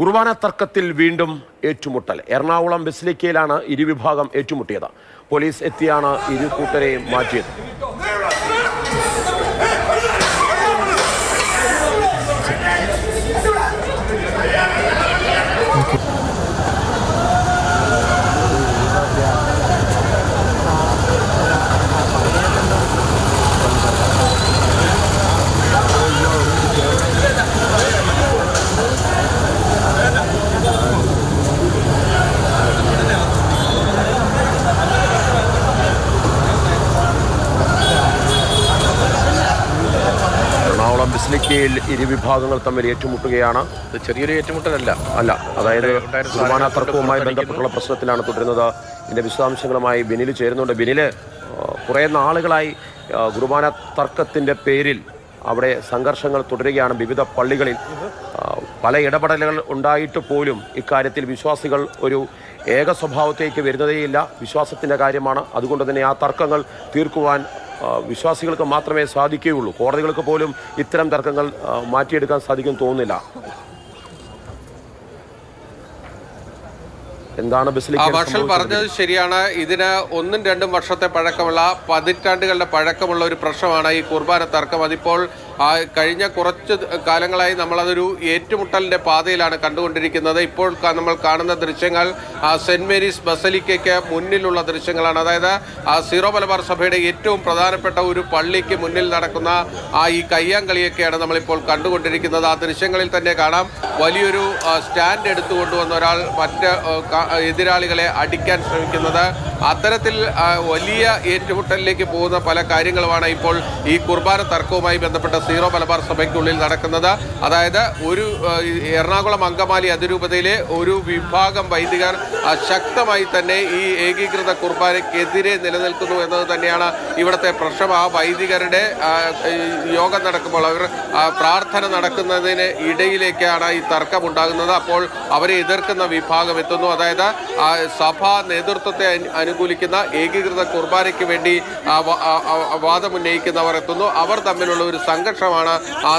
കുർബാന തർക്കത്തിൽ വീണ്ടും ഏറ്റുമുട്ടൽ. എറണാകുളം ബസിലിക്കയിലാണ് ഇരുവിഭാഗം ഏറ്റുമുട്ടിയത്. പോലീസ് എത്തിയാണ് ഇരു കൂട്ടരെയും മാറ്റിയത്. ബസിലിക്കയിൽ ഇരുവിഭാഗങ്ങൾ തമ്മിൽ ഏറ്റുമുട്ടുകയാണ്. ഇത് ചെറിയൊരു ഏറ്റുമുട്ടലല്ല. അല്ല അതായത് വിമാനത്തർക്കവുമായി കുർബാന തർക്കവുമായി ബന്ധപ്പെട്ടുള്ള പ്രശ്നത്തിലാണ് തുടരുന്നത്. ഇതിന്റെ വിശദാംശങ്ങളുമായി ബിനിൽ ചേരുന്നുണ്ട്. ബിനിൽ കുറേ നാളുകളായി കുർബാന തർക്കത്തിന്റെ പേരിൽ അവിടെ സംഘർഷങ്ങൾ തുടരുകയാണ് വിവിധ പള്ളികളിൽ. പല ഇടപെടലുകൾ ഉണ്ടായിട്ട് പോലും ഇക്കാര്യത്തിൽ വിശ്വാസികൾ ഒരു ഏക സ്വഭാവത്തേക്ക് വരുന്നതേയില്ല. വിശ്വാസത്തിന്റെ കാര്യമാണ്. അതുകൊണ്ട് തന്നെ ആ തർക്കങ്ങൾ തീർക്കുവാൻ വിശ്വാസികൾക്ക് മാത്രമേ സാധിക്കുകയുള്ളൂ. കോടതികൾക്ക് പോലും ഇത്തരം തർക്കങ്ങൾ മാറ്റിയെടുക്കാൻ സാധിക്കും തോന്നുന്നില്ല. എന്താണ് മാർഷൽ പറഞ്ഞത് ശരിയാണ്. ഇതിന് ഒന്നും രണ്ടും വർഷത്തെ പഴക്കമുള്ള പതിറ്റാണ്ടുകളുടെ പഴക്കമുള്ള ഒരു പ്രശ്നമാണ് ഈ കുർബാന തർക്കം. അതിപ്പോൾ കഴിഞ്ഞ കുറച്ച് കാലങ്ങളായി നമ്മളതൊരു ഏറ്റുമുട്ടലിന്റെ പാതയിലാണ് കണ്ടുകൊണ്ടിരിക്കുന്നത്. ഇപ്പോൾ നമ്മൾ കാണുന്ന ദൃശ്യങ്ങൾ ആ, സെന്റ് മേരീസ് ബസലിക്കയ്ക്ക് മുന്നിലുള്ള ദൃശ്യങ്ങളാണ്. അതായത് ആ സീറോ മലബാർ സഭയുടെ ഏറ്റവും പ്രധാനപ്പെട്ട ഒരു പള്ളിക്ക് മുന്നിൽ നടക്കുന്ന ആ ഈ കയ്യാങ്കളിയൊക്കെയാണ് നമ്മളിപ്പോൾ കണ്ടുകൊണ്ടിരിക്കുന്നത്. ആ ദൃശ്യങ്ങളിൽ തന്നെ കാണാം വലിയൊരു സ്റ്റാൻഡ് എടുത്തു കൊണ്ടുവന്ന ഒരാൾ മറ്റ് എതിരാളികളെ അടിക്കാൻ ശ്രമിക്കുന്നത്. അത്തരത്തിൽ വലിയ ഏറ്റുമുട്ടലിലേക്ക് പോകുന്ന പല കാര്യങ്ങളുമാണ് ഇപ്പോൾ ഈ കുർബാന തർക്കവുമായി ബന്ധപ്പെട്ട സീറോ മലബാർ സഭയ്ക്കുള്ളിൽ നടക്കുന്നത്. അതായത് ഒരു എറണാകുളം അങ്കമാലി അതിരൂപതയിലെ ഒരു വിഭാഗം വൈദികർ ശക്തമായി തന്നെ ഈ ഏകീകൃത കുർബാനയ്ക്കെതിരെ നിലനിൽക്കുന്നു എന്നത് തന്നെയാണ് ഇവിടുത്തെ പ്രശ്നം. ആ വൈദികരുടെ യോഗം നടക്കുമ്പോൾ അവർ പ്രാർത്ഥന നടക്കുന്നതിന് ഇടയിലേക്കാണ് ഈ തർക്കം ഉണ്ടാകുന്നത് അപ്പോൾ അവരെ എതിർക്കുന്ന വിഭാഗം എത്തുന്നു. അതായത് സഭാ നേതൃത്വത്തെ അനു- അനുകൂലിക്കുന്ന ഏകീകൃത കുർബാനയ്ക്ക് വേണ്ടി വാദമുന്നയിക്കുന്നവർ എത്തുന്നു. അവർ തമ്മിലുള്ള ഒരു സംഘർഷമാണ്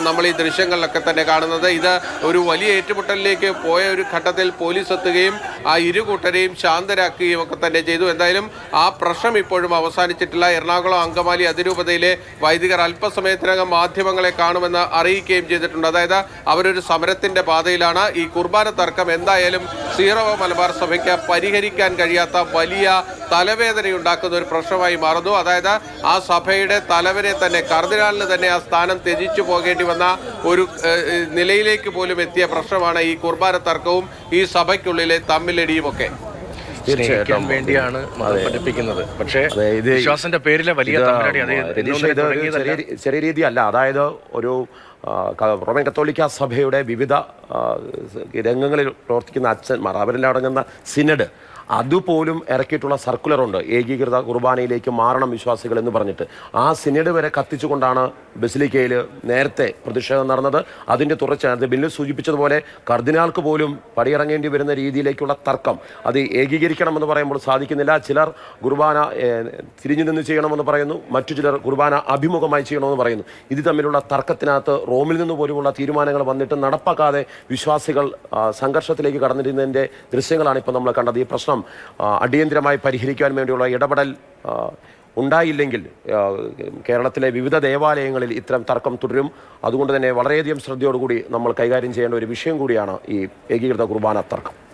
നമ്മൾ ഈ ദൃശ്യങ്ങളിലൊക്കെ തന്നെ കാണുന്നത്. ഇത് ഒരു വലിയ ഏറ്റുമുട്ടലിലേക്ക് പോയ ഒരു ഘട്ടത്തിൽ പോലീസ് എത്തുകയും ആ ഇരു കൂട്ടരെയും ശാന്തരാക്കുകയും ഒക്കെ തന്നെ ചെയ്തു. എന്തായാലും ആ പ്രശ്നം ഇപ്പോഴും അവസാനിച്ചിട്ടില്ല. എറണാകുളം അങ്കമാലി അതിരൂപതയിലെ വൈദികർ അല്പസമയത്തിനകം മാധ്യമങ്ങളെ കാണുമെന്ന് അറിയിക്കുകയും ചെയ്തിട്ടുണ്ട്. അതായത് അവരൊരു സമരത്തിന്റെ പാതയിലാണ്. ഈ കുർബാന തർക്കം എന്തായാലും സീറോ മലബാർ സഭയ്ക്ക് പരിഹരിക്കാൻ കഴിയാത്ത വലിയ തലവേദനയുണ്ടാക്കുന്ന ഒരു പ്രശ്നമായി മാറുന്നു. അതായത് ആ സഭയുടെ തലവനെ തന്നെ കർദിനാളിന് തന്നെ ആ സ്ഥാനം ത്യജിച്ചു പോകേണ്ടി വന്ന ഒരു നിലയിലേക്ക് പോലും എത്തിയ പ്രശ്നമാണ് ഈ കുർബാന തർക്കവും ഈ സഭയ്ക്കുള്ളിലെ തമ്മിലടിയുമൊക്കെ. സ്നേഹിക്കാൻ വേണ്ടിയാണ് മതം പഠിപ്പിക്കുന്നത്. പക്ഷേ വിശ്വാസന്റെ ഇത് പേരിലെ വലിയ. ചെറിയ രീതി അല്ല രീതിയല്ല. അതായത് ഒരു റോമൻ കത്തോലിക്ക സഭയുടെ വിവിധ രംഗങ്ങളിൽ പ്രവർത്തിക്കുന്ന അച്ഛന്മാർ അവരെല്ലാം അടങ്ങുന്ന സിനഡ്. അതുപോലും ഇറക്കിയിട്ടുള്ള സർക്കുലർ ഉണ്ട്. ഏകീകൃത കുർബാനയിലേക്ക് മാറണം വിശ്വാസികൾ എന്ന് പറഞ്ഞിട്ട്. ആ സിനഡ് വരെ കത്തിച്ചുകൊണ്ടാണ് ബസിലിക്കയിൽ നേരത്തെ പ്രതിഷേധം നടന്നത്. അതിന്റെ തുടർച്ചയാണ് ബില്ലിൽ സൂചിപ്പിച്ചതുപോലെ കർദിനാൾക്ക് പോലും പടിയിറങ്ങേണ്ടി വരുന്ന രീതിയിലേക്കുള്ള തർക്കം. അത് ഏകീകരിക്കണമെന്ന് പറയുമ്പോൾ സാധിക്കുന്നില്ല. ചിലർ കുർബാന തിരിഞ്ഞു നിന്ന് ചെയ്യണമെന്ന് പറയുന്നു. മറ്റു ചിലർ കുർബാന അഭിമുഖമായി ചെയ്യണമെന്ന് പറയുന്നു. ഇത് തമ്മിലുള്ള തർക്കത്തിനകത്ത് റോമിൽ നിന്ന് പോലുമുള്ള തീരുമാനങ്ങൾ വന്നിട്ട് നടപ്പാക്കാതെ വിശ്വാസികൾ സംഘർഷത്തിലേക്ക് കടന്നിരുന്നതിന്റെ ദൃശ്യങ്ങളാണ് ഇപ്പോൾ നമ്മൾ കണ്ടത്. ഈ പ്രശ്നം ആ, അടിയന്തിരമായി പരിഹരിക്കാൻ വേണ്ടിയുള്ള ഇടപെടൽ ഉണ്ടായില്ലെങ്കിൽ കേരളത്തിലെ വിവിധ ദേവാലയങ്ങളിൽ ഇത്തരം തർക്കം തുടരും. അതുകൊണ്ട് തന്നെ വളരെയധികം ശ്രദ്ധയോടുകൂടി നമ്മൾ കൈകാര്യം ചെയ്യേണ്ട ഒരു വിഷയം കൂടിയാണ് ഈ ഏകീകൃത കുർബാന തർക്കം.